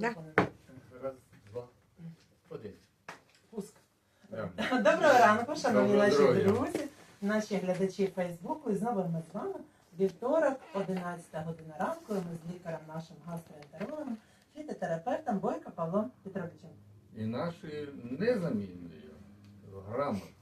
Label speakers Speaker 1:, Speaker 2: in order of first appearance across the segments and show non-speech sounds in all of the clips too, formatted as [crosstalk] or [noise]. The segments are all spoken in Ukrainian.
Speaker 1: телефону.
Speaker 2: Раз, два, один.
Speaker 1: Пуск.
Speaker 2: Да.
Speaker 1: Доброго ранку, шановні
Speaker 2: Доброго
Speaker 1: наші
Speaker 2: здоров'я.
Speaker 1: друзі, наші глядачі Фейсбуку. І знову ми з вами. Вівторок, 11 година ранку. і Ми з лікарем нашим гастроентерологом, фітотерапевтом Бойко Павлом Петровичем.
Speaker 2: І нашою незамінною, грамотною,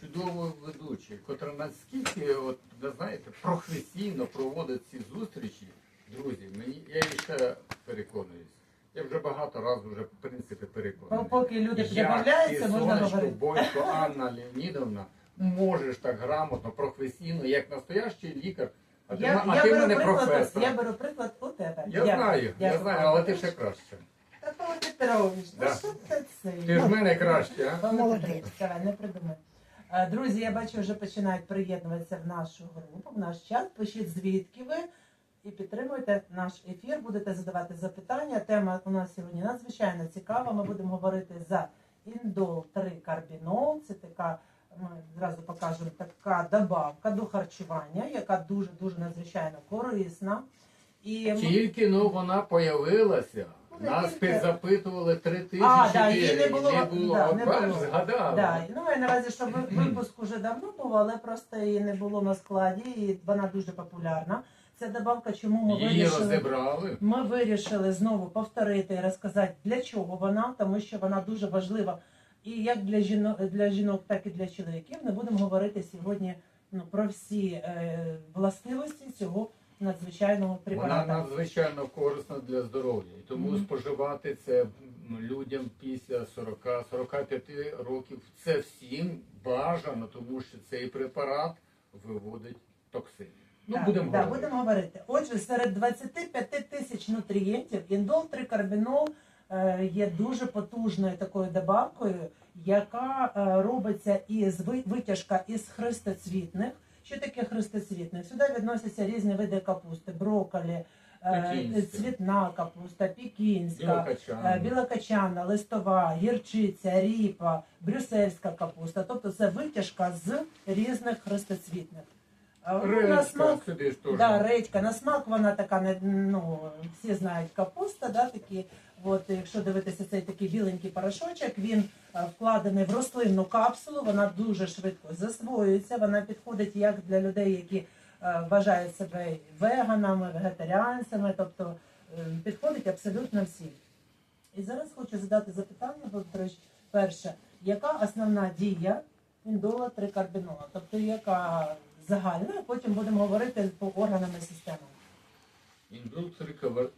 Speaker 2: чудовою ведучою, котра наскільки, от, ви знаєте, професійно проводить ці зустрічі, друзі, мені, я і ще переконуюсь. Я вже багато разів вже, в принципі, переконаний.
Speaker 1: Поки люди
Speaker 2: Як
Speaker 1: прибавляються, можна говорити.
Speaker 2: Бойко Анна Леонідовна, можеш так грамотно, професійно, як настоящий лікар, а ти,
Speaker 1: Я,
Speaker 2: а
Speaker 1: я,
Speaker 2: ти
Speaker 1: беру
Speaker 2: мене
Speaker 1: приклад,
Speaker 2: професор.
Speaker 1: я беру приклад у тебе.
Speaker 2: Я знаю, я
Speaker 1: Дякую,
Speaker 2: знаю, але ти ще краще.
Speaker 1: Та Павло Петрович, ну
Speaker 2: Да.
Speaker 1: що це?
Speaker 2: Ти ж мене краще, а?
Speaker 3: Молодець.
Speaker 1: Давай, не придумай. Е, Друзі, я бачу, вже починають приєднуватися в нашу групу, в наш чат. Пишіть звідки ви і підтримуйте наш ефір. Будете задавати запитання. Тема у нас сьогодні надзвичайно цікава. Ми будемо говорити за індол 3 карбінол. Це така, ми зразу покажемо, така добавка до харчування, яка дуже дуже надзвичайно корисна. І ми-
Speaker 2: Тільки ну вона появилася.
Speaker 1: Ну,
Speaker 2: Нас
Speaker 1: тільки.
Speaker 2: підзапитували три тижні.
Speaker 1: А, да, її не було,
Speaker 2: Не було.
Speaker 1: да, не було.
Speaker 2: згадала.
Speaker 1: Да, ну і наразі, що випуск уже давно був, але просто її не було на складі, і вона дуже популярна. Ця добавка, чому ми
Speaker 2: Її
Speaker 1: вирішили.
Speaker 2: розібрали.
Speaker 1: Ми вирішили знову повторити і розказати, для чого вона, тому що вона дуже важлива і як для жінок, для жінок, так і для чоловіків. Ми будемо говорити сьогодні ну, про всі е, властивості цього надзвичайного
Speaker 2: Вона
Speaker 1: препарату.
Speaker 2: надзвичайно корисна для здоров'я. І тому
Speaker 1: Мгм.
Speaker 2: споживати це м, людям після 40-45 років це всім бажано, тому що цей препарат виводить токсини. Ну,
Speaker 1: Так,
Speaker 2: будемо
Speaker 1: да,
Speaker 2: говорити.
Speaker 1: будемо говорити. Отже, серед 25 тисяч нутрієнтів індол трикарбінол е, є дуже потужною такою добавкою, яка е, робиться із ви- витяжка із хрестоцвітних. Що таке хрестоцвітних? Сюди відносяться різні види капусти, брокколі, е,
Speaker 2: Пекінська.
Speaker 1: цвітна капуста, пікінська, Е, білокачана, листова, гірчиця, ріпа, брюссельська капуста. Тобто це витяжка з різних хрестоцвітних. А, на смак,
Speaker 2: сюди ж теж.
Speaker 1: да, редька, на смак вона така, не- ну, всі знають капуста, да, такі. От, якщо дивитися цей такий біленький порошочок, він е, вкладений в рослинну капсулу, вона дуже швидко засвоюється, вона підходить як для людей, які е, вважають себе веганами, вегетаріанцями, тобто е, підходить абсолютно всім. І зараз хочу задати запитання, Павло перше, яка основна дія індола трикарбінола? Тобто яка загальна, а потім будемо говорити по органам і системам.
Speaker 2: Індул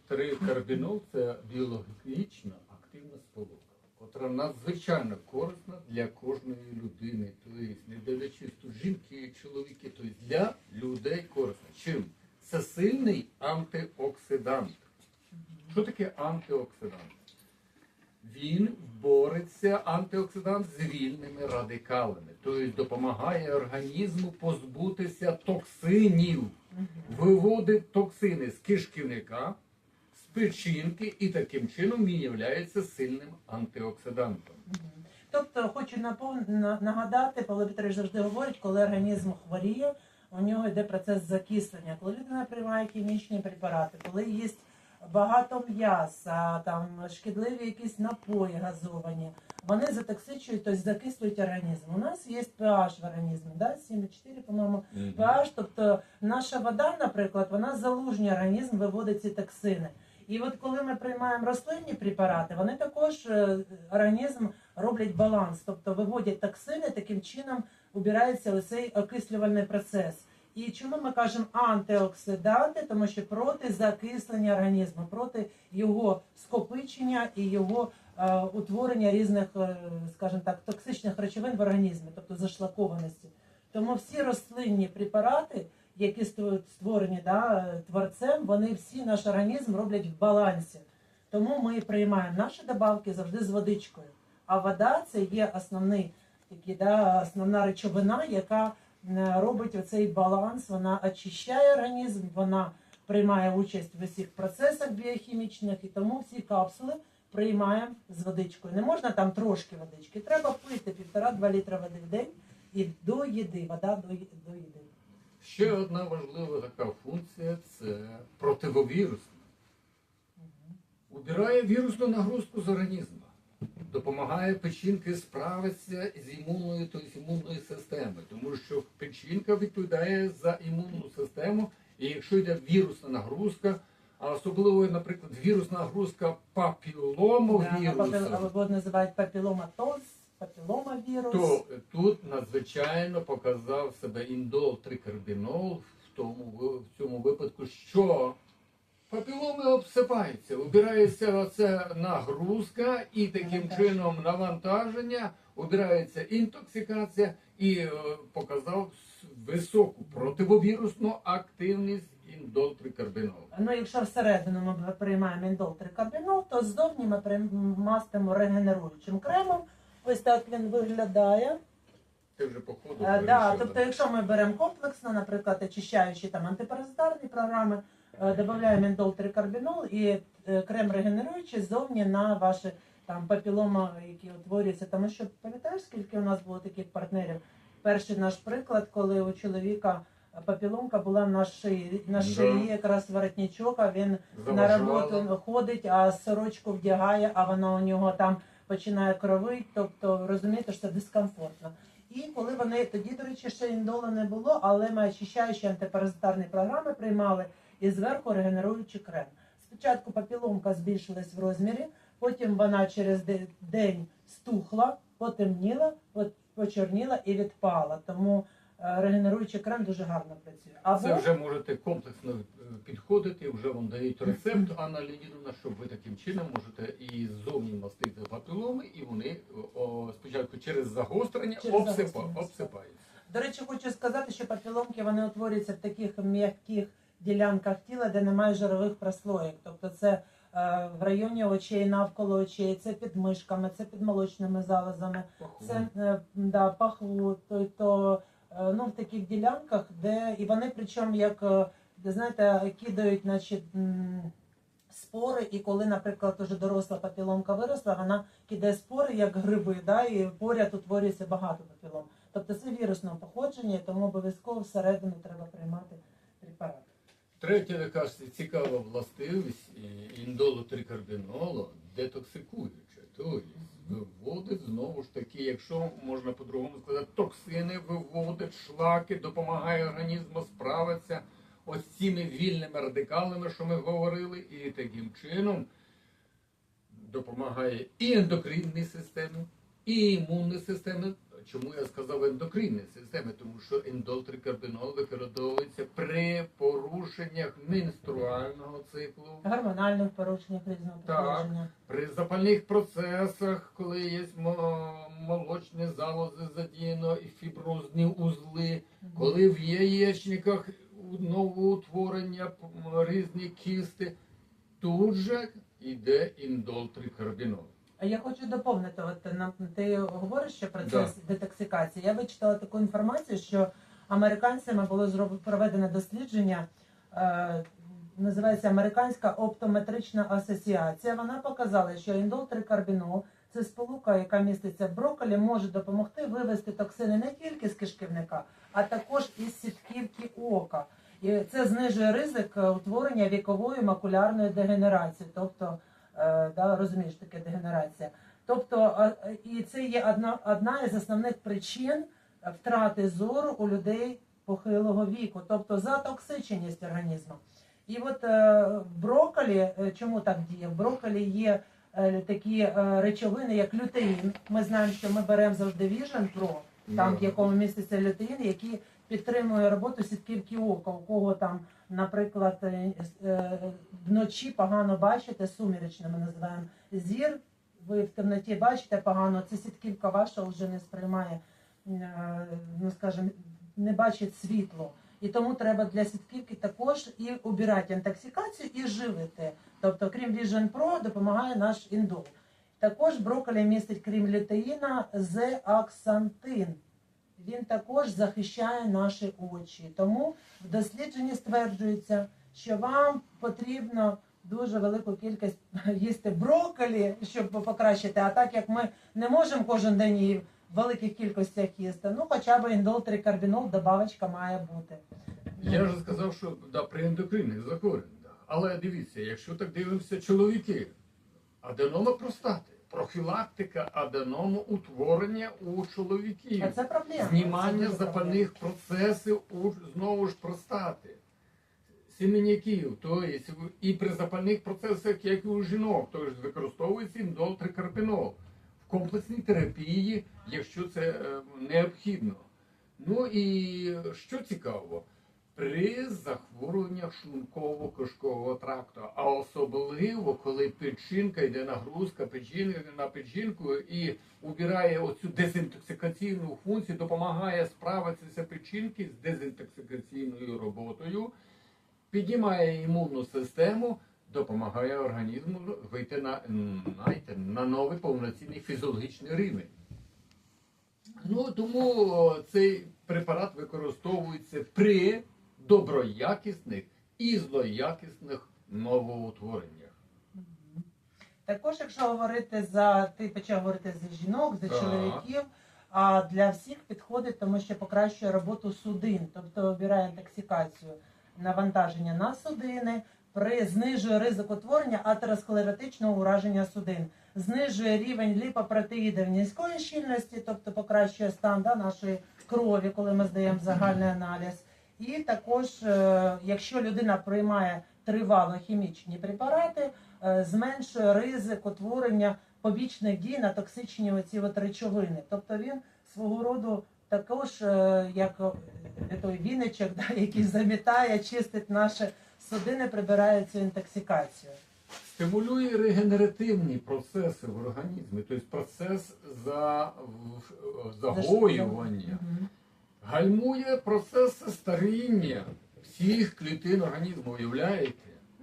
Speaker 2: трикарбінол це біологічно активна сполука, котра надзвичайно корисна для кожної людини. Тобто, не дивлячись тут жінки, чоловіки, тобто для людей корисна. Чим? Це сильний антиоксидант. Що таке антиоксидант? Він бореться антиоксидант з вільними радикалами, тобто допомагає організму позбутися токсинів виводить токсини з кишківника, з печінки і таким чином він є сильним антиоксидантом.
Speaker 1: Тобто хочу нагадати, Павло Петрович завжди говорить, коли організм хворіє, у нього йде процес закислення. Коли людина приймає хімічні препарати, коли їсть багато м'яса, там шкідливі якісь напої газовані, вони затоксичують, тобто закислюють організм. У нас є pH в організмі, да? 7,4, по-моєму, pH, тобто наша вода, наприклад, вона залужнює організм, виводить ці токсини. І от коли ми приймаємо рослинні препарати, вони також е, організм роблять баланс, тобто виводять токсини, таким чином убирається оцей окислювальний процес. І чому ми кажемо антиоксиданти? Тому що проти закислення організму, проти його скопичення і його е, утворення різних, е, скажімо так, токсичних речовин в організмі, тобто зашлакованості. Тому всі рослинні препарати, які створені да, творцем, вони всі наш організм роблять в балансі. Тому ми приймаємо наші добавки завжди з водичкою. А вода це є основний, такий, да, основна речовина, яка робить оцей баланс, вона очищає організм, вона приймає участь в усіх процесах біохімічних, і тому всі капсули приймаємо з водичкою. Не можна там трошки водички, треба пити півтора-два літра води в день і до їди, вода до, до їди.
Speaker 2: Ще одна важлива така функція це противовірусна. Убирає вірусну нагрузку з організму, допомагає печінки справитися з імунною, тобто імунною системою, тому що печінка відповідає за імунну систему, і якщо йде вірусна нагрузка, а особливо, наприклад, вірусна нагрузка папіломовірусу,
Speaker 1: Да, або називають папіломатоз, папіломавірус.
Speaker 2: то тут надзвичайно показав себе індол трикардинол в тому в цьому випадку, що папіломи обсипаються, убирається оця нагрузка і таким чином навантаження, убирається інтоксикація і е, показав високу противовірусну активність індол трикардинол.
Speaker 1: Ну, якщо всередину ми приймаємо індол трикардинол, то ззовні ми прийм- мастимо регенеруючим кремом. Ось так він виглядає.
Speaker 2: Ти вже по ходу
Speaker 1: Е, да, тобто, якщо ми беремо комплексно, наприклад, очищаючі там антипаразитарні програми, е, додаємо індол трикарбінол і е, крем регенеруючий ззовні на ваші там папілома, які утворюються. Тому що пам'ятаєш, скільки у нас було таких партнерів? Перший наш приклад, коли у чоловіка папіломка була на шиї, на
Speaker 2: Да.
Speaker 1: шиї якраз воротничок, а він на роботу ходить, а сорочку вдягає, а вона у нього там починає кровити. Тобто розумієте, що це дискомфортно. І коли вони тоді, до речі, ще індола не було, але ми очищаючі антипаразитарні програми приймали і зверху регенеруючий крем. Спочатку папіломка збільшилась в розмірі, потім вона через день стухла, потемніла, от- почорніла і відпала. Тому е, регенеруючий крем дуже гарно працює. Або
Speaker 2: Це вже можете комплексно е, підходити, вже вам дають рецепт, Анна Леонідовна, щоб ви таким чином можете і ззовні мастити папіломи, і вони о, спочатку через загострення
Speaker 1: Через
Speaker 2: обсипа,
Speaker 1: загострення,
Speaker 2: обсипаються.
Speaker 1: До речі, хочу сказати, що папіломки вони утворюються в таких м'яких ділянках тіла, де немає жирових прослоїк. Тобто це е, в районі очей, навколо очей, це під мишками, це під молочними залозами, це е, да, пахву, то, то е, ну, в таких ділянках, де і вони причому як знаєте, кидають, м, Спори, і коли, наприклад, уже доросла папіломка виросла, вона кидає спори як гриби, да, і поряд утворюється багато папілом. Тобто це вірусного походження, тому обов'язково всередину треба приймати препарат.
Speaker 2: Третя така цікава властивість е, індолу трикардинолу детоксикуюча. Тобто виводить знову ж таки, якщо можна по-другому сказати, токсини виводить, шлаки, допомагає організму справитися ось цими вільними радикалами, що ми говорили, і таким чином допомагає і ендокринній системі, і імунній системі. Чому я сказав ендокринній системі? Тому що індолтрикарбінол використовується при порушеннях менструального циклу,
Speaker 1: Гормональних порушеннях різного
Speaker 2: Так. при запальних процесах, коли є молочні залози задіяно і фіброзні узли, коли в яєчниках новоутворення, різні кісти, тут же йде індолтрикарбінол.
Speaker 1: Я хочу доповнити, от ти говориш ще процес детоксикації. Я вичитала таку інформацію, що американцями було зроб- проведено дослідження, е, називається Американська оптометрична асоціація. Вона показала, що індолтрикарбінол це сполука, яка міститься в брокколі, може допомогти вивести токсини не тільки з кишківника, а також із сітківки ока. І це знижує ризик е, утворення вікової макулярної дегенерації, тобто да, розумієш, таке дегенерація. Тобто, і це є одна, одна із основних причин втрати зору у людей похилого віку, тобто затоксиченість організму. І от е, в брокколі, е, чому так діє? В брокколі є е, такі е, речовини, як лютеїн. Ми знаємо, що ми беремо завжди Vision Pro, там в якому міститься лютеїн, який підтримує роботу сітківки ока, у кого там, наприклад, е, е, вночі погано бачите, суміречно ми називаємо зір. Ви в темноті бачите погано, це сітківка ваша вже не сприймає, е, ну скажімо, не бачить світло. І тому треба для сітківки також і обирати інтоксикацію і живити. Тобто, крім Vision Pro, допомагає наш індол. Також брокколі містить, крім лютеїна, зеаксантин. Він також захищає наші очі. Тому в дослідженні стверджується, що вам потрібно дуже велику кількість [laughs] їсти брокколі, щоб покращити. А так як ми не можемо кожен день її в великих кількостях їсти, ну хоча б індол трикарбінол добавочка має бути.
Speaker 2: Я вже сказав, що да, при ендокринних захворюваннях. Але дивіться, якщо так дивимося, чоловіки, Аденома простати, профілактика аденомоутворення у чоловіків.
Speaker 1: А це проблема. Це
Speaker 2: Знімання
Speaker 1: дуже
Speaker 2: запальних процесів у знову ж простати. Сім'яків, тобто і при запальних процесах, як і у жінок, тобто використовується індолтрикарпінол в комплексній терапії, якщо це е, необхідно. Ну і що цікаво, при захворюваннях шлунково-кишкового тракту, а особливо коли печінка йде нагрузка печінки на печінку і убирає оцю дезінтоксикаційну функцію, допомагає справитися печінки з дезінтоксикаційною роботою, піднімає імунну систему, допомагає організму вийти на, знаєте, на новий повноцінний фізіологічний рівень. Ну тому цей препарат використовується при доброякісних і злоякісних новоутвореннях.
Speaker 1: Також, якщо говорити за ти почав говорити за жінок, за
Speaker 2: Так.
Speaker 1: чоловіків, а для всіх підходить, тому що покращує роботу судин, тобто обирає інтоксикацію, навантаження на судини, при знижує ризик утворення атеросклеротичного ураження судин, знижує рівень ліпопротеїдів низької щільності, тобто покращує стан да, нашої крові, коли ми здаємо загальний аналіз. І також, е, якщо людина приймає тривало хімічні препарати, е, зменшує ризик утворення побічних дій на токсичні оці от речовини. Тобто він свого роду також, е, як той віничок, да, який замітає, чистить наші судини, прибирає цю інтоксикацію.
Speaker 2: Стимулює регенеративні процеси в організмі, тобто процес за, загоювання. Гальмує процеси старіння всіх клітин організму, уявляєте?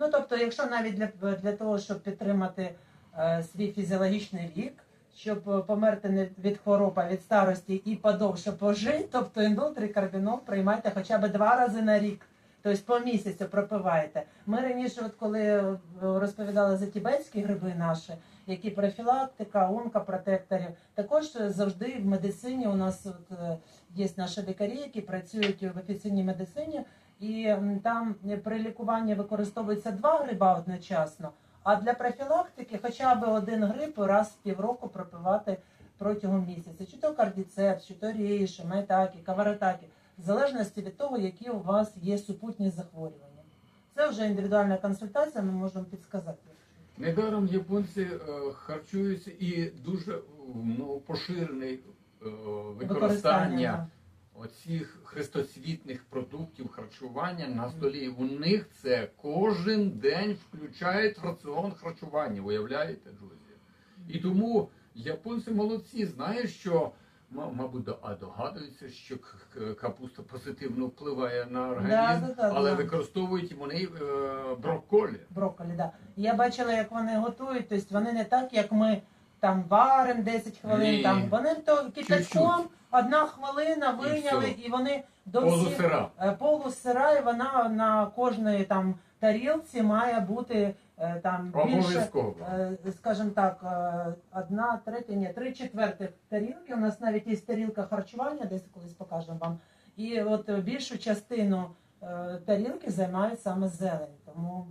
Speaker 1: Ну тобто, якщо навіть для, для того, щоб підтримати е, свій фізіологічний вік, щоб е, померти не від хвороб, а від старості і подовше пожити, тобто індолтрикарбінол приймайте хоча б два рази на рік. Тобто по місяцю пропиваєте. Ми раніше, от коли е, розповідали за тібетські гриби наші, які профілактика, онкопротекторів, також завжди в медицині у нас от, е, є наші лікарі, які працюють в офіційній медицині, і там при лікуванні використовується два гриба одночасно. А для профілактики хоча б один гриб раз в півроку пропивати протягом місяця. Чи то кардіцепс, чи то рейші, майтакі, каваратакі, в залежності від того, які у вас є супутні захворювання. Це вже індивідуальна консультація, ми можемо підсказати.
Speaker 2: Недаром японці е, харчуються і дуже ну, поширене е, використання оцих хрестоцвітних продуктів харчування на столі. У них це кожен день включають в раціон харчування. Уявляєте, друзі? І тому японці молодці, знають, що мабуть, а догадуються, що капуста позитивно впливає на організм,
Speaker 1: да, да,
Speaker 2: але
Speaker 1: да.
Speaker 2: використовують вони е, брокколі.
Speaker 1: Брокколі, да. Я бачила, як вони готують, тобто вони не так, як ми там варимо 10 хвилин,
Speaker 2: Ні.
Speaker 1: там вони то кипятком, одна хвилина виняли,
Speaker 2: все.
Speaker 1: і, вони до всіх
Speaker 2: Полусира.
Speaker 1: Е, полусира, і вона на кожної там тарілці має бути там більше, е, скажімо так, е, одна третя, ні, три четвертих тарілки. У нас навіть є тарілка харчування, десь колись покажемо вам. І от е, більшу частину е, тарілки займає саме зелень. Тому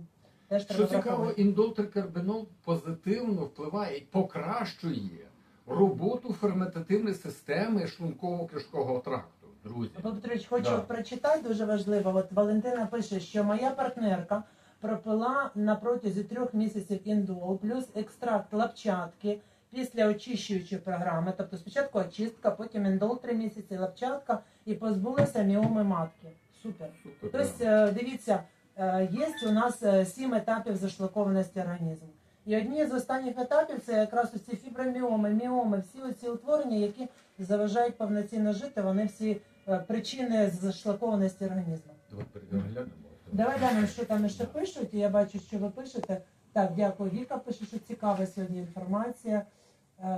Speaker 1: теж треба
Speaker 2: Що цікаво,
Speaker 1: враховувати.
Speaker 2: індолтрикарбинол позитивно впливає і покращує роботу ферментативної системи шлунково-кишкового тракту. Друзі,
Speaker 1: Петрович, хочу
Speaker 2: Да.
Speaker 1: прочитати дуже важливо. От Валентина пише, що моя партнерка пропила на протязі трьох місяців індол плюс екстракт лапчатки після очищуючої програми. Тобто спочатку очистка, потім індол три місяці, лапчатка і позбулася міоми матки. Супер.
Speaker 2: супер.
Speaker 1: Тобто, е, дивіться, е, є у нас е, сім етапів зашлакованості організму. І одні з останніх етапів це якраз ці фіброміоми, міоми, всі оці утворення, які заважають повноцінно жити, вони всі причини зашлакованості організму.
Speaker 2: Давай переглянемо.
Speaker 1: Давай глянемо, що там ще пишуть. Я бачу, що ви пишете. Так, дякую. Віка пише, що цікава сьогодні інформація.